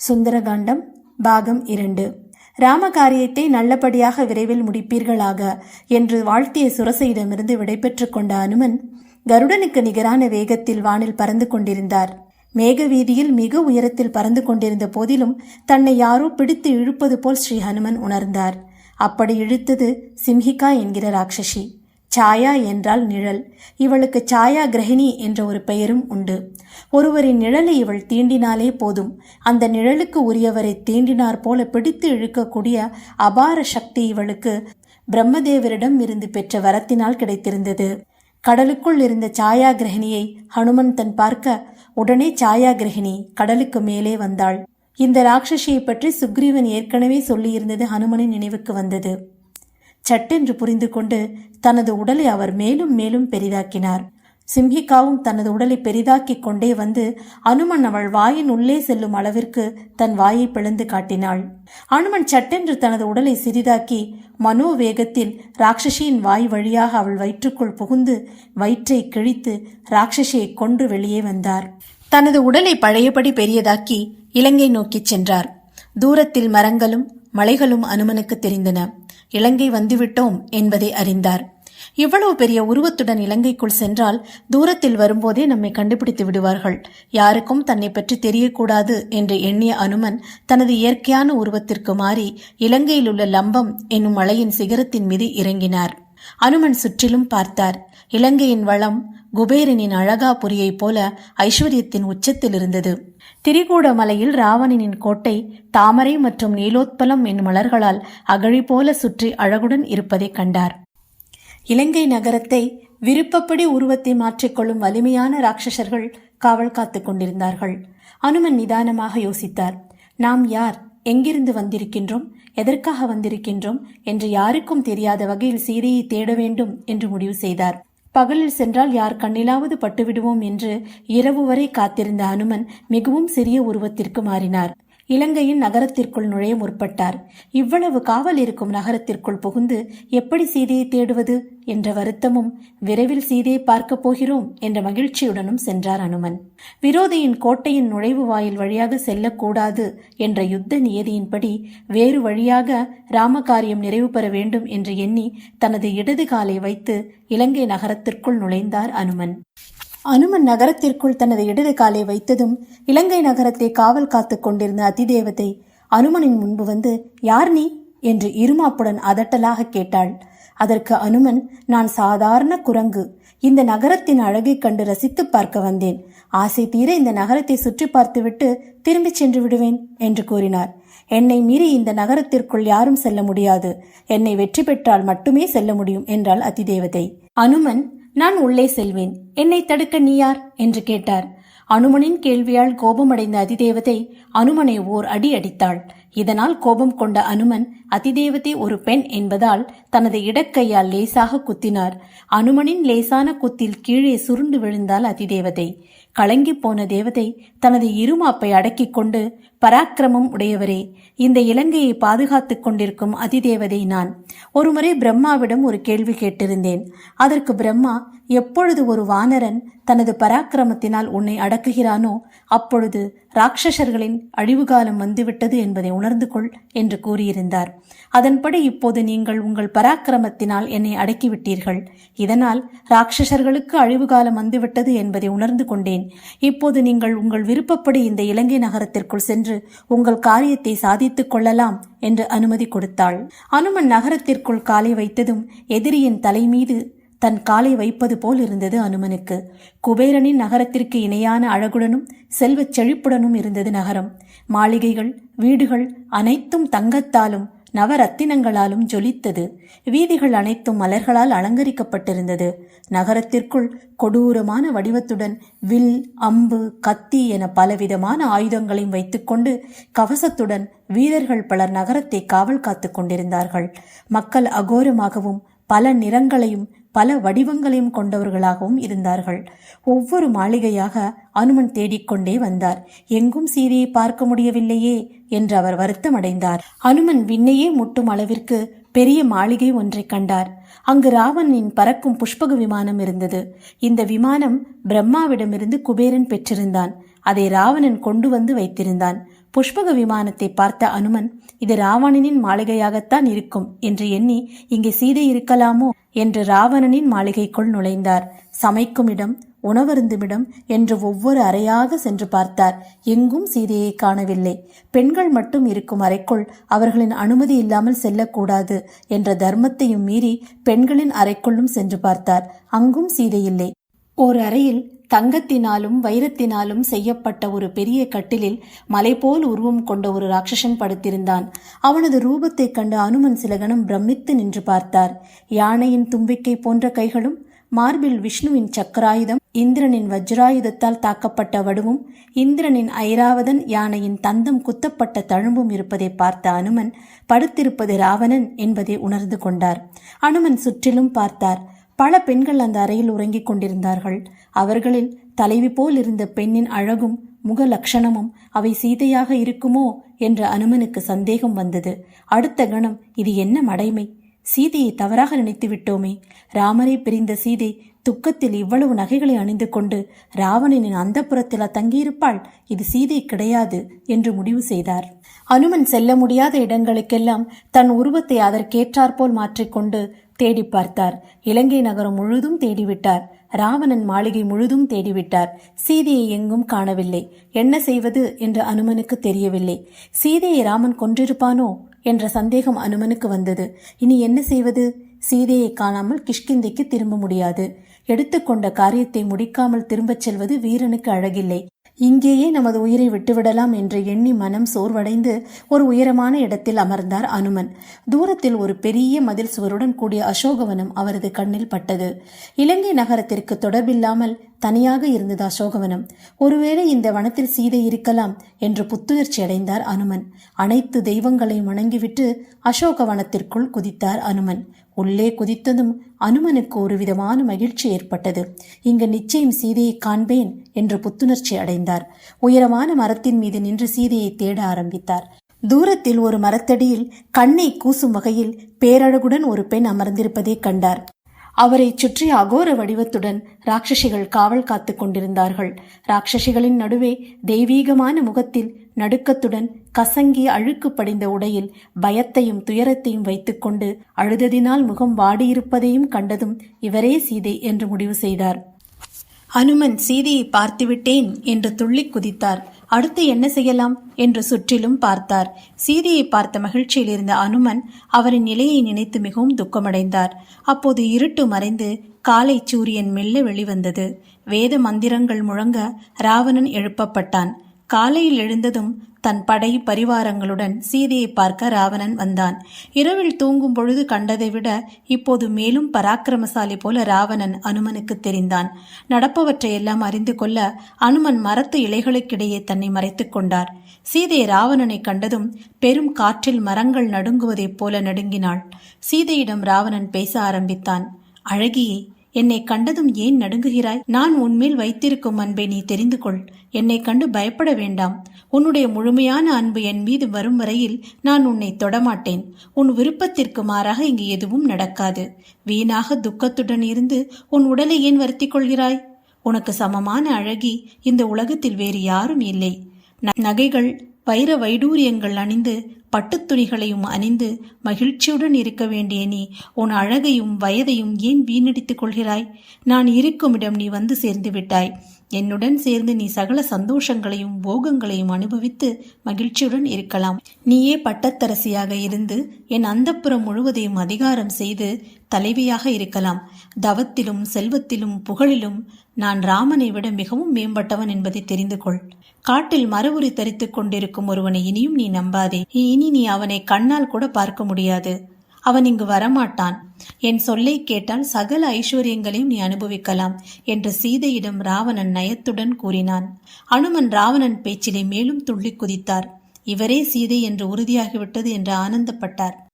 சுந்தரகாண்டம் பாகம் இரண்டு. ராம காரியத்தை நல்லபடியாக விரைவில் முடிப்பீர்களாக என்று வாழ்த்திய சுரசையிடமிருந்து விடைபெற்றுக் கொண்ட அனுமன் கருடனுக்கு நிகரான வேகத்தில் வானில் பறந்து கொண்டிருந்தார். மேக வீதியில் மிக உயரத்தில் பறந்து கொண்டிருந்த போதிலும் தன்னை யாரோ பிடித்து இழுப்பது போல் ஸ்ரீ ஹனுமன் உணர்ந்தார். அப்படி இழுத்தது சிம்ஹிகா என்கிற ராட்சசி. சாயா என்றால் நிழல். இவளுக்கு சாயா கிரகிணி என்ற ஒரு பெயரும் உண்டு. ஒருவரின் நிழலை இவள் தீண்டினாலே போதும். அந்த நிழலுக்கு உரியவரை தீண்டினார் போல பிடித்து இழுக்கக்கூடிய அபார சக்தி இவளுக்கு பிரம்மதேவரிடம் இருந்து பெற்ற வரத்தினால் கிடைத்திருந்தது. கடலுக்குள் இருந்த சாயா கிரகிணியை ஹனுமன் தன் பார்க்க உடனே சாயா கிரகிணி கடலுக்கு மேலே வந்தாள். இந்த ராட்சசியை பற்றி சுக்ரீவன் ஏற்கனவே சொல்லியிருந்தது ஹனுமனின் நினைவுக்கு வந்தது. சட்டென்று புரிந்து கொண்டு தனது உடலை அவர் மேலும் மேலும் பெரிதாக்கினார். சிம்ஹிகாவும் தனது உடலை பெரிதாக்கிக் கொண்டே வந்து அனுமன் அவள் வாயின் உள்ளே செல்லும் அளவிற்கு தன் வாயை பிளந்து காட்டினாள். அனுமன் சட்டென்று தனது உடலை சிறிதாக்கி மனோவேகத்தில் ராட்சசியின் வாய் வழியாக அவள் வயிற்றுக்குள் புகுந்து வயிற்றை கிழித்து ராட்சசியை கொன்று வெளியே வந்தார். தனது உடலை பழையபடி பெரியதாக்கி இலங்கை நோக்கிச் சென்றார். தூரத்தில் மரங்களும் மலைகளும் அனுமனுக்கு தெரிந்தன. இலங்கை வந்துவிட்டோம் என்பதை அறிந்தார். இவ்வளவு பெரிய உருவத்துடன் இலங்கைக்குள் சென்றால் தூரத்தில் வரும்போதே நம்மை கண்டுபிடித்து விடுவார்கள். யாருக்கும் தன்னை பற்றி தெரியக்கூடாது என்று எண்ணிய அனுமன் தனது இயற்கையான உருவத்திற்கு மாறி இலங்கையில் உள்ள லம்பம் என்னும் மலையின் சிகரத்தின் மீது இறங்கினார். அனுமன் சுற்றிலும் பார்த்தார். இலங்கையின் வளம் குபேரனின் அழகாபுரியைப் போல ஐஸ்வர்யத்தின் உச்சத்தில் இருந்தது. திரிகூட மலையில் ராவணனின் கோட்டை தாமரை மற்றும் நீலோத்பலம் என்னும் மலர்களால் அகழி போல சுற்றி அழகுடன் இருப்பதைக் கண்டார். இலங்கை நகரத்தை விருப்பப்படி உருவத்தை மாற்றிக்கொள்ளும் வலிமையான ராட்சசர்கள் காவல் காத்துக் கொண்டிருந்தார்கள். அனுமன் நிதானமாக யோசித்தார். நாம் யார்? எங்கிருந்து வந்திருக்கின்றோம்? எதற்காக வந்திருக்கின்றோம்? என்று யாருக்கும் தெரியாத வகையில் சீதையை தேட வேண்டும் என்று முடிவு செய்தார். பகலில் சென்றால் யார் கண்ணிலாவது பட்டுவிடுவோம் என்று இரவு வரை காத்திருந்த அனுமன் மிகவும் சிறிய உருவத்திற்கு மாறினார். இலங்கையின் நகரத்திற்குள் நுழைய முற்பட்டார். இவ்வளவு காவல் இருக்கும் நகரத்திற்குள் புகுந்து எப்படி சீதையை தேடுவது? என்ற வருத்தமும் விரைவில் சீதையை பார்க்கப் போகிறோம் என்ற மகிழ்ச்சியுடனும் சென்றார் அனுமன். விரோதியின் கோட்டையின் நுழைவு வாயில் வழியாக செல்லக்கூடாது என்ற யுத்த நியதியின்படி வேறு வழியாக ராமகாரியம் நிறைவு பெற வேண்டும் என்று எண்ணி தனது இடது காலை வைத்து இலங்கை நகரத்திற்குள் நுழைந்தார் அனுமன். அனுமன் நகரத்திற்குள் தனது இடது காலை வைத்ததும் இலங்கை நகரத்தை காவல் காத்துக் கொண்டிருந்த அதிதேவதை அனுமனின் முன்பு வந்து யார் நீ? என்று இருமாப்புடன் அதட்டலாக கேட்டாள். அதற்கு அனுமன் நான் சாதாரண குரங்கு. இந்த நகரத்தின் அழகைக் கண்டு ரசித்து பார்க்க வந்தேன். ஆசை தீர இந்த நகரத்தை சுற்றி பார்த்துவிட்டு திரும்பிச் சென்று விடுவேன் என்று கூறினார். என்னை மீறி இந்த நகரத்திற்குள் யாரும் செல்ல முடியாது. என்னை வெற்றி பெற்றால் மட்டுமே செல்ல முடியும் என்றாள் அதிதேவதை. அனுமன் நான் உள்ளே செல்வேன். என்னை தடுக்க நீ யார்? என்று கேட்டார். அனுமனின் கேள்வியால் கோபமடைந்த அதிதேவதை அனுமனை ஓர் அடி அடித்தாள். இதனால் கோபம் கொண்ட அனுமன் அதிதேவதை ஒரு பெண் என்பதால் தனது இடக்கையால் லேசாக குத்தினார். அனுமனின் லேசான குத்தில் கீழே சுருண்டு விழுந்தாள் அதிதேவதை. கலங்கி போன தேவதை தனது இருமாப்பை அடக்கிக் கொண்டு பராக்கிரமம் உடையவரே இந்த இலங்கையை பாதுகாத்துக் கொண்டிருக்கும் அதிதேவதை நான். ஒருமுறை பிரம்மாவிடம் ஒரு கேள்வி கேட்டிருந்தேன். அதற்கு பிரம்மா எப்பொழுது ஒரு வானரன் தனது பராக்கிரமத்தினால் உன்னை அடக்குகிறானோ அப்பொழுது ராட்சசர்களின் அழிவுகாலம் வந்துவிட்டது என்பதை உணர்ந்து கொள் என்று கூறியிருந்தார். அதன்படி இப்போது நீங்கள் உங்கள் பராக்கிரமத்தினால் என்னை அடக்கிவிட்டீர்கள். இதனால் ராட்சசர்களுக்கு அழிவுகாலம் வந்துவிட்டது என்பதை உணர்ந்து கொண்டேன். இப்போது நீங்கள் உங்கள் விருப்பப்படி இந்த இலங்கை நகரத்திற்குள் சென்று உங்கள் காரியத்தை சாதித்துக் கொள்ளலாம் என்று அனுமதி கொடுத்தாள். அனுமன் நகரத்திற்குள் காலை வைத்ததும் எதிரியின் தலை மீது தன் காலை வைப்பது போல் இருந்தது அனுமனுக்கு. குபேரனின் நகரத்திற்கு இணையான அழகுடனும் செல்வச் செழிப்புடனும் இருந்தது நகரம். மாளிகைகள் வீடுகள் அனைத்தும் தங்கத்தாலும் நவரத்தினங்களாலும் ஜொலித்தது. வீதிகள் அனைத்தும் மலர்களால் அலங்கரிக்கப்பட்டிருந்தது. நகரத்திற்குள் கொடூரமான வடிவத்துடன் வில் அம்பு கத்தி என பலவிதமான ஆயுதங்களையும் வைத்துக்கொண்டு கவசத்துடன் வீரர்கள் பலர் நகரத்தை காவல் காத்து கொண்டிருந்தார்கள். மக்கள் அகோரமாகவும் பல நிறங்களையும் பல வடிவங்களையும் கொண்டவர்களாகவும் இருந்தார்கள். ஒவ்வொரு மாளிகையாக அனுமன் தேடிக்கொண்டே வந்தார். எங்கும் சீதையை பார்க்க முடியவில்லையே என்று அவர் வருத்தமடைந்தார். அனுமன் விண்ணையே முட்டும் அளவிற்கு பெரிய மாளிகை ஒன்றை கண்டார். அங்கு ராவணனின் பறக்கும் புஷ்பக விமானம் இருந்தது. இந்த விமானம் பிரம்மாவிடமிருந்து குபேரன் பெற்றிருந்தான். அதை ராவணன் கொண்டு வந்து வைத்திருந்தான். புஷ்பக விமானத்தை பார்த்த அனுமன் இது ராவணனின் மாளிகையாகத்தான் இருக்கும் என்று எண்ணி இங்கே சீதை இருக்கலாமோ? என்று ராவணனின் மாளிகைக்குள் நுழைந்தார். சமைக்கும் இடம் உணவருந்துமிடம் என்று ஒவ்வொரு அறையாக சென்று பார்த்தார். எங்கும் சீதையை காணவில்லை. பெண்கள் மட்டும் இருக்கும் அறைக்குள் அவர்களின் அனுமதி இல்லாமல் செல்லக்கூடாது என்ற தர்மத்தையும் மீறி பெண்களின் அறைக்குள்ளும் சென்று பார்த்தார். அங்கும் சீதை இல்லை. ஓர் அறையில் தங்கத்தினாலும் வைரத்தினாலும் செய்யப்பட்ட ஒரு பெரிய கட்டிலில் மலை போல் உருவம் கொண்ட ஒரு ராட்சசன் படுத்திருந்தான். அவனது ரூபத்தைக் கண்டு அனுமன் சிலகணம் பிரமித்து நின்று பார்த்தார். யானையின் தும்பிக்கை போன்ற கைகளும் மார்பில் விஷ்ணுவின் சக்கராயுதம் இந்திரனின் வஜ்ராயுதத்தால் தாக்கப்பட்ட வடுவும் இந்திரனின் ஐராவதன் யானையின் தந்தம் குத்தப்பட்ட தழும்பும் இருப்பதை பார்த்த அனுமன் படுத்திருப்பது ராவணன் என்பதை உணர்ந்து கொண்டார். அனுமன் சுற்றிலும் பார்த்தார். பல பெண்கள் அந்த அறையில் உறங்கிக் கொண்டிருந்தார்கள். அவர்களில் தலைவி போல் இருந்த பெண்ணின் அழகும் முக லட்சணமும் அவை சீதையாக இருக்குமோ என்ற அனுமனுக்கு சந்தேகம் வந்தது. அடுத்த கணம் இது என்ன மடைமை? சீதையை தவறாக நினைத்து விட்டோமே. ராமரை பிரிந்த சீதை துக்கத்தில் இவ்வளவு நகைகளை அணிந்து கொண்டு ராவணனின் அந்தப்புறத்தில் தங்கியிருப்பாள். இது சீதை கிடையாது என்று முடிவு செய்தார். அனுமன் செல்ல முடியாத இடங்களுக்கெல்லாம் தன் உருவத்தை அதற்கேற்றாற்போல் மாற்றிக்கொண்டு தேடி பார்த்தார். இலங்கை நகரம் முழுதும் தேடிவிட்டார். ராவணன் மாளிகை முழுதும் தேடிவிட்டார். சீதையை எங்கும் காணவில்லை. என்ன செய்வது என்று அனுமனுக்கு தெரியவில்லை. சீதையை ராமன் கொன்றிருப்பானோ என்ற சந்தேகம் அனுமனுக்கு வந்தது. இனி என்ன செய்வது? சீதையை காணாமல் கிஷ்கிந்தைக்கு திரும்ப முடியாது. எடுத்துக்கொண்ட காரியத்தை முடிக்காமல் திரும்பச் செல்வது வீரனுக்கு அழகில்லை. இங்கேயே நமது உயிரை விட்டுவிடலாம் என்று எண்ணி மனம் சோர்வடைந்து ஒரு உயரமான இடத்தில் அமர்ந்தார் அனுமன். தூரத்தில் ஒரு பெரிய மதில் சுவருடன் கூடிய அசோகவனம் அவரது கண்ணில் பட்டது. இலங்கை நகரத்திற்கு தொடர்பில்லாமல் தனியாக இருந்தது அசோகவனம். ஒருவேளை இந்த வனத்தில் சீதை இருக்கலாம் என்று புத்துணர்ச்சி அடைந்தார் அனுமன். அனைத்து தெய்வங்களையும் வணங்கிவிட்டு அசோகவனத்திற்குள் குதித்தார் அனுமன். உள்ளே குதித்ததும் அனுமனுக்கு ஒரு விதமான மகிழ்ச்சி ஏற்பட்டது. இங்கு நிச்சயம் சீதையை காண்பேன் என்று புத்துணர்ச்சி அடைந்தார். உயரமான மரத்தின் மீது நின்று சீதையை தேட ஆரம்பித்தார். தூரத்தில் ஒரு மரத்தடியில் கண்ணை கூசும் வகையில் பேரழகுடன் ஒரு பெண் அமர்ந்திருப்பதை கண்டார். அவரை சுற்றி அகோர வடிவத்துடன் ராட்சசிகள் காவல் காத்து கொண்டிருந்தார்கள். ராட்சசிகளின் நடுவே தெய்வீகமான முகத்தில் நடுக்கத்துடன் கசங்கி அழுக்கு படிந்த உடையில் பயத்தையும் துயரத்தையும் வைத்துக்கொண்டு அழுததினால் முகம் வாடியிருப்பதையும் கண்டதும் இவரே சீதை என்று முடிவு செய்தார். அனுமன் சீதையை பார்த்துவிட்டேன் என்று துள்ளி குதித்தார். அடுத்து என்ன செய்யலாம்? என்று சுற்றிலும் பார்த்தார். சீதையை பார்த்த மகிழ்ச்சியில் இருந்த அனுமன் அவரின் நிலையை நினைத்து மிகவும் துக்கமடைந்தார். அப்போது இருட்டு மறைந்து காலை சூரியன் மெல்ல வெளிவந்தது. வேத மந்திரங்கள் முழங்க ராவணன் எழுப்பப்பட்டான். காலையில் எழுந்ததும் தன் படை பரிவாரங்களுடன் சீதையை பார்க்க ராவணன் வந்தான். இரவில் தூங்கும் பொழுது கண்டதை விட இப்போது மேலும் பராக்கிரமசாலி போல ராவணன் அனுமனுக்கு தெரிந்தான். நடப்பவற்றையெல்லாம் அறிந்து கொள்ள அனுமன் மரத்து இலைகளுக்கிடையே தன்னை மறைத்துக் கொண்டார். சீதை ராவணனை கண்டதும் பெரும் காற்றில் மரங்கள் நடுங்குவதைப் போல நடுங்கினாள். சீதையிடம் ராவணன் பேச ஆரம்பித்தான். அழகியே என்னை கண்டதும் ஏன் நடுங்குகிறாய்? நான் உன்மேல் வைத்திருக்கும் அன்பை நீ தெரிந்து கொள். என்னை கண்டு பயப்பட வேண்டாம். உன்னுடைய முழுமையான அன்பு என் மீது வரும் வரையில் நான் உன்னை தொடமாட்டேன். உன் விருப்பத்திற்கு மாறாக இங்கு எதுவும் நடக்காது. வீணாக துக்கத்துடன் இருந்து உன் உடலை ஏன் வருத்திக் கொள்கிறாய்? உனக்கு சமமான அழகி இந்த உலகத்தில் வேறு யாரும் இல்லை. நகைகள் வைர வைடூரியங்கள் அணிந்து பட்டுத் துணிகளையும் அணிந்து மகிழ்ச்சியுடன் இருக்க வேண்டிய நீ உன் அழகையும் வயதையும் ஏன் வீணடித்துக் கொள்கிறாய்? நான் இருக்குமிடம் நீ வந்து சேர்ந்து விட்டாய். என்னுடன் சேர்ந்து நீ சகல சந்தோஷங்களையும் போகங்களையும் அனுபவித்து மகிழ்ச்சியுடன் இருக்கலாம். நீயே பட்டத்தரசியாக இருந்து என் அந்தப்புறம் முழுவதையும் அதிகாரம் செய்து தலைவியாக இருக்கலாம். தவத்திலும் செல்வத்திலும் புகழிலும் நான் ராமனை விட மிகவும் மேம்பட்டவன் என்பதை தெரிந்து கொள். காட்டில் மறுபுறி தரித்துக் கொண்டிருக்கும் ஒருவனை இனியும் நீ நம்பாதே. இனி நீ அவனை கண்ணால் கூட பார்க்க முடியாது. அவன் இங்கு வரமாட்டான். என் சொல்லை கேட்டால் சகல ஐஸ்வர்யங்களையும் நீ அனுபவிக்கலாம் என்று சீதையிடம் ராவணன் நயத்துடன் கூறினான். அனுமன் ராவணன் பேச்சிலே மேலும் துள்ளி குதித்தார். இவரே சீதை என்று உறுதியாகிவிட்டது என்று ஆனந்தப்பட்டார்.